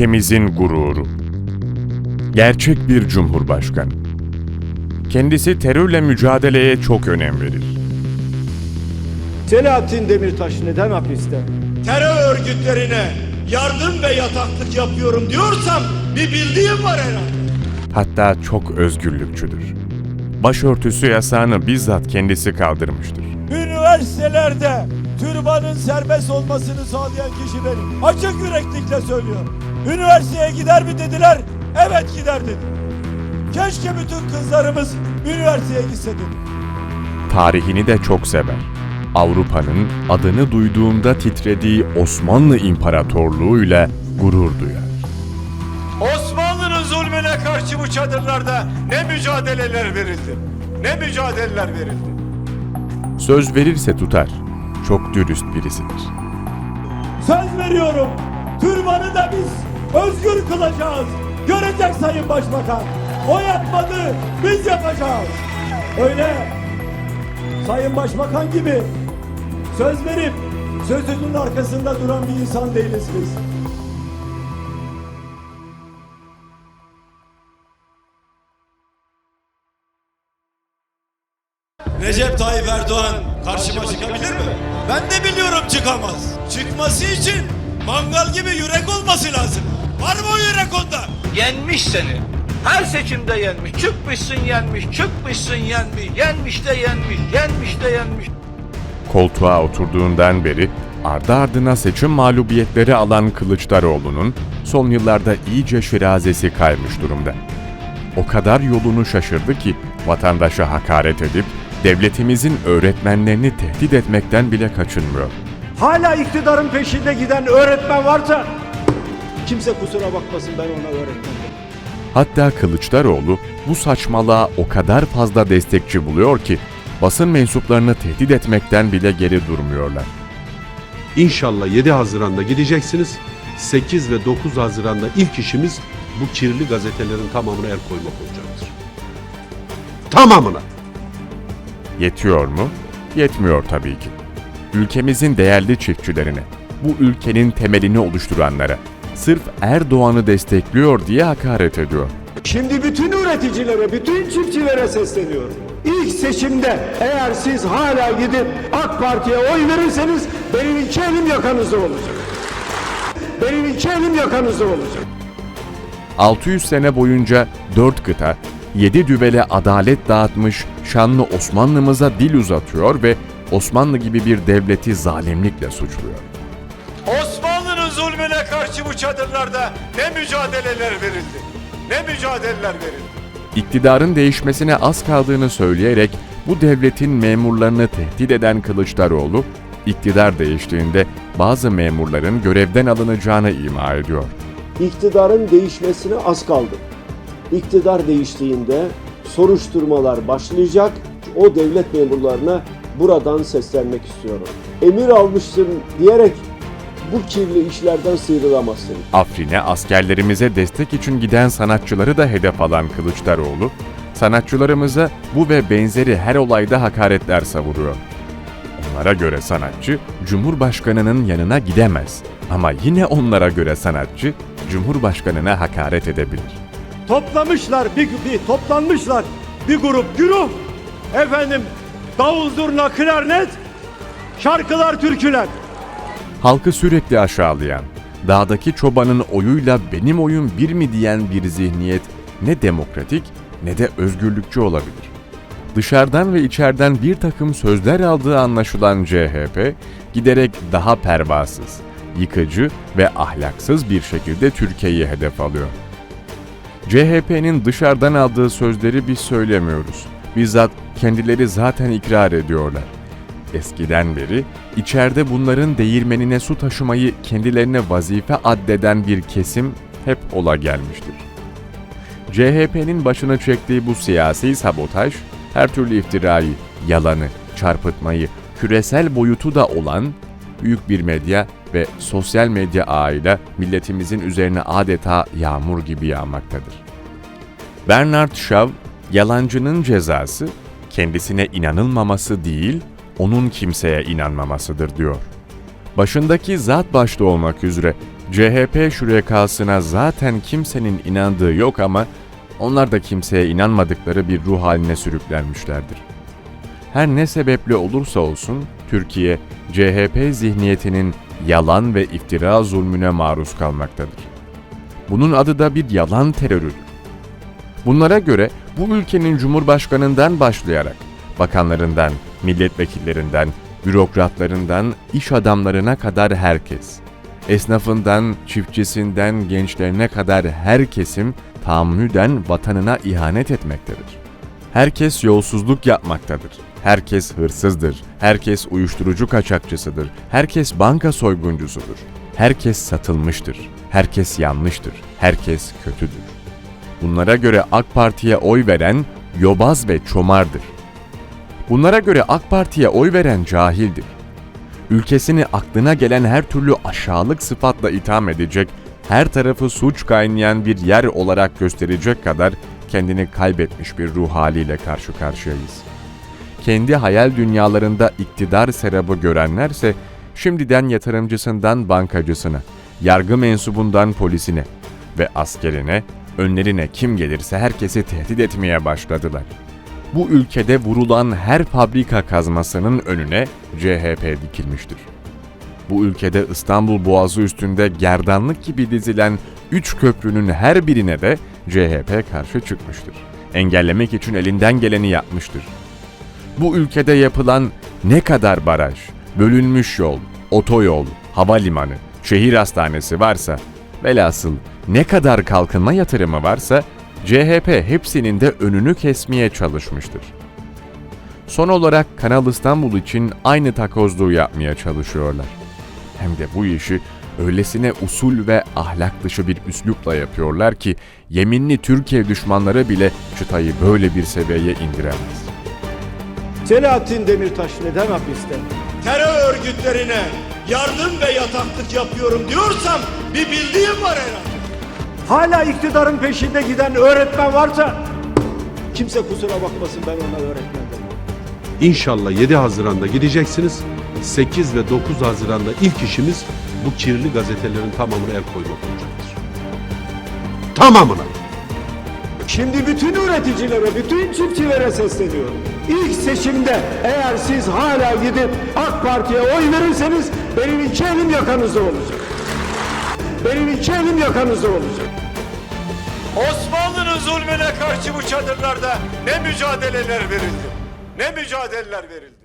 ülkemizin gururu. Gerçek bir cumhurbaşkanı. Kendisi terörle mücadeleye çok önem verir. Selahattin Demirtaş neden hapiste? terör örgütlerine yardım ve yataklık yapıyorum diyorsam bir bildiğim var herhalde. Hatta çok özgürlükçüdür. Başörtüsü yasağını bizzat kendisi kaldırmıştır. Üniversitelerde türbanın serbest olmasını sağlayan kişi benim. Açık yüreklikle söylüyorum. Üniversiteye gider mi dediler? Evet gider dedim. Keşke bütün kızlarımız üniversiteye gitse dedim. Tarihini de çok sever. Avrupa'nın adını duyduğunda titrediği Osmanlı İmparatorluğu'yla gurur duyar. Osmanlı'nın zulmüne karşı bu çadırlarda ne mücadeleler verildi. Ne mücadeleler verildi. Söz verirse tutar. Çok dürüst birisidir. Söz veriyorum. Türbanı da biz özgür kılacağız. Görecek Sayın Başbakan. O yapmadı, biz yapacağız. Öyle. Sayın Başbakan gibi söz verip sözünün arkasında duran bir insan değiliz biz. Recep Tayyip Erdoğan karşıma çıkabilir mi? Ben de biliyorum çıkamaz. Çıkması için mangal gibi yürek olması lazım. Var mı o yürek onda? yenmiş seni. Her seçimde yenmiş. Çıkmışsın yenmiş, çıkmışsın yenmiş, yenmiş de yenmiş, yenmiş de yenmiş. Koltuğa oturduğundan beri ardı ardına seçim mağlubiyetleri alan Kılıçdaroğlu'nun son yıllarda iyice şirazesi kaymış durumda. O kadar yolunu şaşırdı ki vatandaşa hakaret edip devletimizin öğretmenlerini tehdit etmekten bile kaçınmıyor. Hala iktidarın peşinde giden öğretmen varsa kimse kusura bakmasın ben ona öğretmen. Hatta Kılıçdaroğlu bu saçmalığa o kadar fazla destekçi buluyor ki basın mensuplarını tehdit etmekten bile geri durmuyorlar. İnşallah 7 Haziran'da gideceksiniz. 8 ve 9 Haziran'da ilk işimiz bu kirli gazetelerin tamamına el koymak olacaktır. Tamamına. Yetiyor mu? Yetmiyor tabii ki. Ülkemizin değerli çiftçilerine, bu ülkenin temelini oluşturanlara, sırf Erdoğan'ı destekliyor diye hakaret ediyor. Şimdi bütün üreticilere, bütün çiftçilere sesleniyorum. İlk seçimde eğer siz hala gidip AK Parti'ye oy verirseniz benim iki elim yakanızda olacak. Benim iki elim yakanızda olacak. 600 sene boyunca 4 kıta, 7 düvele adalet dağıtmış şanlı Osmanlımıza dil uzatıyor ve Osmanlı gibi bir devleti zalimlikle suçluyor. Zulmüne karşı bu çadırlarda ne mücadeleler verildi. Ne mücadeleler verildi. İktidarın değişmesine az kaldığını söyleyerek bu devletin memurlarını tehdit eden Kılıçdaroğlu, iktidar değiştiğinde bazı memurların görevden alınacağını ima ediyor. iktidarın değişmesine az kaldı. İktidar değiştiğinde soruşturmalar başlayacak. O devlet memurlarına buradan seslenmek istiyorum. Emir almışsın diyerek bu kirli işlerden sıyrılamazsın. Afrin'e askerlerimize destek için giden sanatçıları da hedef alan Kılıçdaroğlu, sanatçılarımıza bu ve benzeri her olayda hakaretler savuruyor. Onlara göre sanatçı, Cumhurbaşkanı'nın yanına gidemez. Ama yine onlara göre sanatçı, Cumhurbaşkanı'na hakaret edebilir. Toplamışlar, bir, bir toplanmışlar bir grup güruh. Efendim davul zurna klarnet, şarkılar türküler. Halkı sürekli aşağılayan, dağdaki çobanın oyuyla benim oyun bir mi diyen bir zihniyet ne demokratik ne de özgürlükçü olabilir. Dışarıdan ve içeriden bir takım sözler aldığı anlaşılan CHP, giderek daha pervasız, yıkıcı ve ahlaksız bir şekilde Türkiye'yi hedef alıyor. CHP'nin dışarıdan aldığı sözleri biz söylemiyoruz. Bizzat kendileri zaten ikrar ediyorlar. Eskiden beri içeride bunların değirmenine su taşımayı kendilerine vazife addeden bir kesim hep ola gelmiştir. CHP'nin başına çektiği bu siyasi sabotaj, her türlü iftirayı, yalanı, çarpıtmayı, küresel boyutu da olan büyük bir medya ve sosyal medya ağıyla milletimizin üzerine adeta yağmur gibi yağmaktadır. Bernard Shaw, yalancının cezası kendisine inanılmaması değil, onun kimseye inanmamasıdır diyor. Başındaki zat başta olmak üzere CHP şürekasına zaten kimsenin inandığı yok ama onlar da kimseye inanmadıkları bir ruh haline sürüklenmişlerdir. Her ne sebeple olursa olsun Türkiye CHP zihniyetinin yalan ve iftira zulmüne maruz kalmaktadır. Bunun adı da bir yalan terörüdür. Bunlara göre bu ülkenin cumhurbaşkanından başlayarak bakanlarından, milletvekillerinden, bürokratlarından, iş adamlarına kadar herkes, esnafından, çiftçisinden, gençlerine kadar her kesim tahammüden vatanına ihanet etmektedir. Herkes yolsuzluk yapmaktadır. Herkes hırsızdır. Herkes uyuşturucu kaçakçısıdır. Herkes banka soyguncusudur. Herkes satılmıştır. Herkes yanlıştır. Herkes kötüdür. Bunlara göre AK Parti'ye oy veren yobaz ve çomardır. Bunlara göre AK Parti'ye oy veren cahildir. Ülkesini aklına gelen her türlü aşağılık sıfatla itham edecek, her tarafı suç kaynayan bir yer olarak gösterecek kadar kendini kaybetmiş bir ruh haliyle karşı karşıyayız. Kendi hayal dünyalarında iktidar serabı görenlerse şimdiden yatırımcısından bankacısına, yargı mensubundan polisine ve askerine, önlerine kim gelirse herkesi tehdit etmeye başladılar. Bu ülkede vurulan her fabrika kazmasının önüne CHP dikilmiştir. Bu ülkede İstanbul Boğazı üstünde gerdanlık gibi dizilen üç köprünün her birine de CHP karşı çıkmıştır. Engellemek için elinden geleni yapmıştır. Bu ülkede yapılan ne kadar baraj, bölünmüş yol, otoyol, havalimanı, şehir hastanesi varsa, velhasıl ne kadar kalkınma yatırımı varsa CHP hepsinin de önünü kesmeye çalışmıştır. Son olarak Kanal İstanbul için aynı takozluğu yapmaya çalışıyorlar. Hem de bu işi öylesine usul ve ahlak dışı bir üslupla yapıyorlar ki yeminli Türkiye düşmanları bile çıtayı böyle bir seviyeye indiremez. Selahattin Demirtaş neden hapiste? Terör örgütlerine yardım ve yataklık yapıyorum diyorsam bir bildiğim var herhalde. Hala iktidarın peşinde giden öğretmen varsa kimse kusura bakmasın ben ona öğretmen. İnşallah 7 Haziran'da gideceksiniz. 8 ve 9 Haziran'da ilk işimiz bu kirli gazetelerin tamamına el koymak olacaktır. Tamamına. Şimdi bütün üreticilere, bütün çiftçilere sesleniyorum. İlk seçimde eğer siz hala gidip AK Parti'ye oy verirseniz benim iki elim yakanızda olacak. Benim iki elim yakanızda olacak. Osmanlı'nın zulmüne karşı bu çadırlarda ne mücadeleler verildi. Ne mücadeleler verildi.